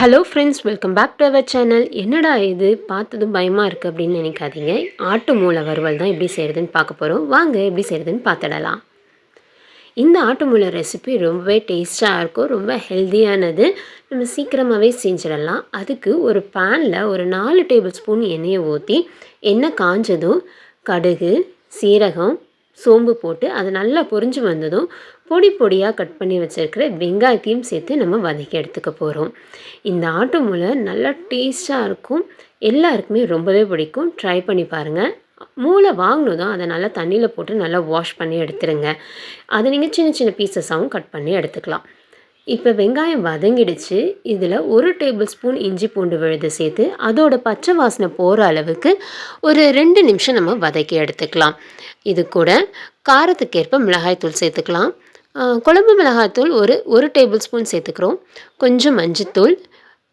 Hello friends welcome back to our channel என்னடா இது? பார்த்ததும் பயமாக இருக்குது அப்படின்னு நினைக்காதீங்க. ஆட்டு மூளை வறுவல் தான் எப்படி செய்கிறதுன்னு பார்க்க போகிறோம் வாங்க எப்படி செய்கிறதுன்னு பார்த்துடலாம். இந்த ஆட்டு மூளை ரெசிபி ரொம்பவே டேஸ்ட்டாக இருக்கும் ரொம்ப ஹெல்த்தியானது நம்ம சீக்கிரமாகவே செஞ்சிடலாம். அதுக்கு ஒரு பேனில் ஒரு நாலு டேபிள் ஸ்பூன் எண்ணெயை ஊற்றி எண்ணெய் காஞ்சதும் கடுகு சீரகம் சோம்பு போட்டு அது நல்லா பொரிஞ்சு வந்ததும் பொடி பொடியாக கட் பண்ணி வச்சுருக்கிற வெங்காயத்தையும் சேர்த்து நம்ம வதக்கி எடுத்துக்க போகிறோம் இந்த ஆட்டு மூளை நல்லா டேஸ்ட்டாக இருக்கும். எல்லாருக்குமே ரொம்பவே பிடிக்கும். ட்ரை பண்ணி பாருங்கள் மூளை வாங்கினதும் அதை நல்லா தண்ணியில் போட்டு நல்லா வாஷ் பண்ணி எடுத்துருங்க. அதை நீங்கள் சின்ன சின்ன பீசஸாகவும் கட் பண்ணி எடுத்துக்கலாம். இப்போ வெங்காயம் வதங்கிடுச்சு. இதில் ஒரு டேபிள் ஸ்பூன் இஞ்சி பூண்டு விழுது சேர்த்து அதோட பச்சை வாசனை போகிற அளவுக்கு ஒரு ரெண்டு நிமிஷம் நம்ம வதக்கி எடுத்துக்கலாம். இது கூட காரத்துக்கேற்ப மிளகாய்த்தூள் சேர்த்துக்கலாம். குழம்பு மிளகாய்த்தூள் ஒரு ஒரு டேபிள் ஸ்பூன் சேர்த்துக்கிறோம். கொஞ்சம் மஞ்சத்தூள்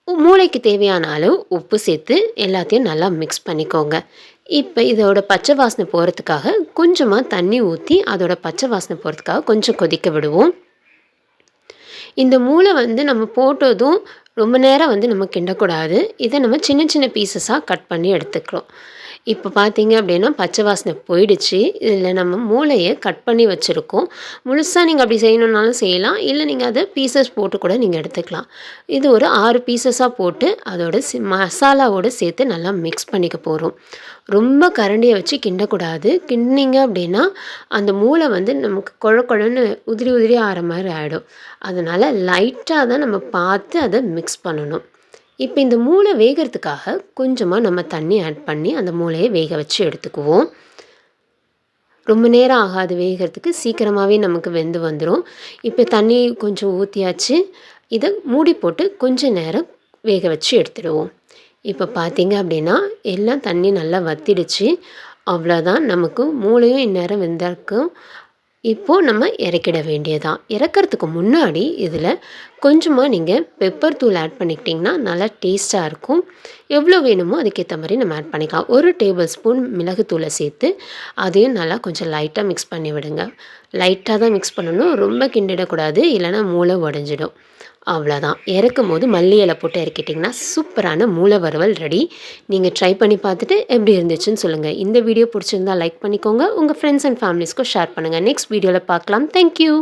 மூளைக்கு தேவையான அளவு உப்பு சேர்த்து எல்லாத்தையும் நல்லா மிக்ஸ் பண்ணிக்கோங்க. இப்போ இதோட பச்சை வாசனை போகிறதுக்காக கொஞ்சமாக தண்ணி ஊற்றி அதோட பச்சை வாசனை போகிறதுக்காக கொஞ்சம் கொதிக்க விடுவோம். இந்த மூளை வந்து நம்ம போட்டதும் ரொம்ப நேரம் வந்து நம்ம கிண்டக்கூடாது. இதை நம்ம சின்ன சின்ன பீசஸாக கட் பண்ணி எடுத்துக்கிறோம். இப்போ பார்த்தீங்க அப்படின்னா பச்சை வாசனை போயிடுச்சு. இதில் நம்ம மூளையை கட் பண்ணி வச்சுருக்கோம். முழுசாக நீங்கள் அப்படி செய்யணுன்னாலும் செய்யலாம். இல்லை நீங்கள் அதை பீசஸ் போட்டு கூட நீங்கள் எடுத்துக்கலாம். இது ஒரு ஆறு பீசஸாக போட்டு அதோட சி மசாலாவோடு சேர்த்து நல்லா மிக்ஸ் பண்ணிக்க போகிறோம் ரொம்ப கரண்டியை வச்சு கிண்டக்கூடாது. கிண்டிங்க அப்படின்னா அந்த மூளை வந்து நமக்கு குழ குழன்னு உதிரி உதிரி ஆகிற மாதிரி ஆகிடும் அதனால் லைட்டாக தான் நம்ம பார்த்து அதை மிக்ஸ் பண்ணணும். இப்போ இந்த மூளை வேகிறதுக்காக கொஞ்சமாக நம்ம தண்ணி ஆட் பண்ணி அந்த மூளையை வேக வச்சு எடுத்துக்குவோம். ரொம்ப நேரம் ஆகாது வேகிறதுக்கு. சீக்கிரமாகவே நமக்கு வெந்து வந்துடும் இப்போ தண்ணி கொஞ்சம் ஊற்றியாச்சு இதை மூடி போட்டு கொஞ்சம் நேரம் வேக வச்சு எடுத்துடுவோம். இப்போ பார்த்தீங்க அப்படின்னா எல்லாம் தண்ணி நல்லா வத்திடுச்சு. அவ்வளோதான் நமக்கு மூளையும் இந்நேரம் வெந்திருக்கும். இப்போது நம்ம இறக்கிட வேண்டியதான் இறக்கிறதுக்கு முன்னாடி இதில் கொஞ்சமாக நீங்கள் பெப்பர் தூள் ஆட் பண்ணிக்கிட்டிங்கன்னா நல்லா டேஸ்ட்டாக இருக்கும். எவ்வளோ வேணுமோ அதுக்கேற்ற மாதிரி நம்ம ஆட் பண்ணிக்கலாம். ஒரு டேபிள் ஸ்பூன் மிளகுத்தூளை சேர்த்து அதையும் நல்லா கொஞ்சம் லைட்டாக மிக்ஸ் பண்ணி விடுங்க லைட்டாக தான் மிக்ஸ் பண்ணணும். ரொம்ப கிண்டிடக்கூடாது. இல்லைனா மூளை உடஞ்சிடும். அவ்வளோதான் இறக்கும் போது மல்லி இலை போட்டு இறக்கிட்டிங்கன்னா சூப்பரான மூளை வறுவல் ரெடி. நீங்கள் ட்ரை பண்ணி பார்த்துட்டு எப்படி இருந்துச்சுன்னு சொல்லுங்கள் இந்த வீடியோ பிடிச்சிருந்தா லைக் பண்ணிக்கோங்க. உங்கள் ஃப்ரெண்ட்ஸ் அண்ட் ஃபேமிலிஸ்க்கும் ஷேர் பண்ணுங்கள் நெக்ஸ்ட் வீடியோவில் பார்க்கலாம். Thank you